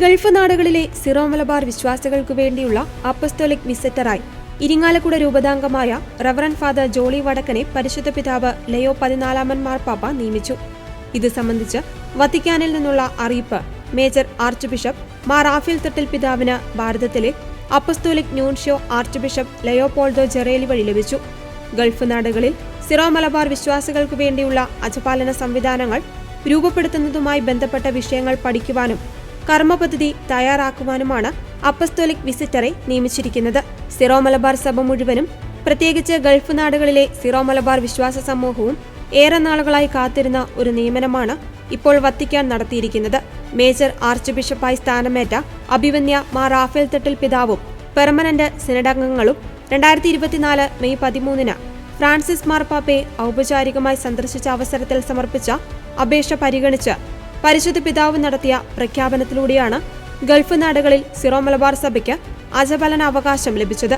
Gulf നാടുകളിലെ Syro Malabar വിശ്വാസികൾക്കു വേണ്ടിയുള്ള apostolic വിസറ്ററായി. ഇരിങ്ങാലക്കുട രൂപതാംഗമായ റവറൻ ഫാദർ ജോളി വടക്കനെ പരിശുദ്ധ പിതാവ് ലയോ പതിനാലാമൻ മാർപ്പാപ്പ നിയമിച്ചു. ഇത് സംബന്ധിച്ച് വത്തിക്കാനിൽ നിന്നുള്ള അറിയിപ്പ് major arch bishop Mar Raphael Thattil പിതാവിന് ഭാരതത്തിലെ apostolic nuncio arch bishop Leopoldo Girelli വഴി ലഭിച്ചു. ഗൾഫ് നാടുകളിൽ സിറോ മലബാർ വിശ്വാസികൾക്കു വേണ്ടിയുള്ള അജപാലന സംവിധാനങ്ങൾ രൂപപ്പെടുത്തുന്നതുമായി ബന്ധപ്പെട്ട വിഷയങ്ങൾ പഠിക്കുവാനും കർമ്മപദ്ധതി തയ്യാറാക്കുവാനുമാണ് അപ്പസ്തോലിക് വിസിറ്ററെ നിയമിച്ചിരിക്കുന്നത്. സിറോ മലബാർ സഭ മുഴുവനും പ്രത്യേകിച്ച് ഗൾഫ് നാടുകളിലെ സിറോ മലബാർ വിശ്വാസ സമൂഹവും ഏറെ നാളുകളായി കാത്തിരുന്ന ഒരു നിയമനമാണ് ഇപ്പോൾ വത്തിക്കാൻ നടത്തിയിരിക്കുന്നത്. മേജർ ആർച്ച് ബിഷപ്പായി സ്ഥാനമേറ്റ അഭിവന്യ മാ റാഫേൽ തട്ടിൽ പിതാവും പെർമനന്റ് സിനഡംഗങ്ങളും രണ്ടായിരത്തി ഇരുപത്തിനാല് മെയ് പതിമൂന്നിന് ഫ്രാൻസിസ് മാർപ്പാപ്പയെ ഔപചാരികമായി സന്ദർശിച്ച അവസരത്തിൽ സമർപ്പിച്ച അപേക്ഷ പരിഗണിച്ച് പരിശുദ്ധ പിതാവ് നടത്തിയ പ്രഖ്യാപനത്തിലൂടെയാണ് ഗൾഫ് നാടുകളിൽ സിറോ മലബാർ സഭയ്ക്ക് അജപലന അവകാശം ലഭിച്ചത്.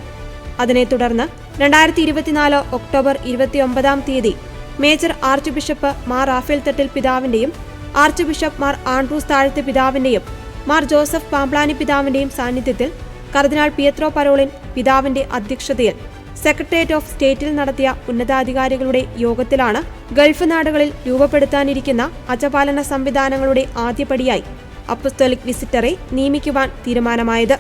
അതിനെ തുടർന്ന് രണ്ടായിരത്തി ഇരുപത്തിനാല് ഒക്ടോബർ ഇരുപത്തിയൊമ്പതാം തീയതി major arch bishop Mar Raphael Thattil പിതാവിന്റെയും ആർച്ച് ബിഷപ്പ് മാർ ആൻഡ്രൂസ് താഴത്തെ പിതാവിന്റെയും മാർ ജോസഫ് പാംപ്ലാനി പിതാവിന്റെയും സാന്നിധ്യത്തിൽ കർദിനാൾ പിയത്രോ പരോളിൻ പിതാവിന്റെ അധ്യക്ഷതയിൽ സെക്രട്ടേറിയറ്റ് ഓഫ് സ്റ്റേറ്റിൽ നടത്തിയ ഉന്നതാധികാരികളുടെ യോഗത്തിലാണ് ഗൾഫ് നാടുകളിൽ രൂപപ്പെടുത്താനിരിക്കുന്ന അജപാലന സംവിധാനങ്ങളുടെ ആദ്യപടിയായി അപ്പസ്തോലിക് വിസിറ്ററെ നിയമിക്കുവാൻ തീരുമാനമായത്.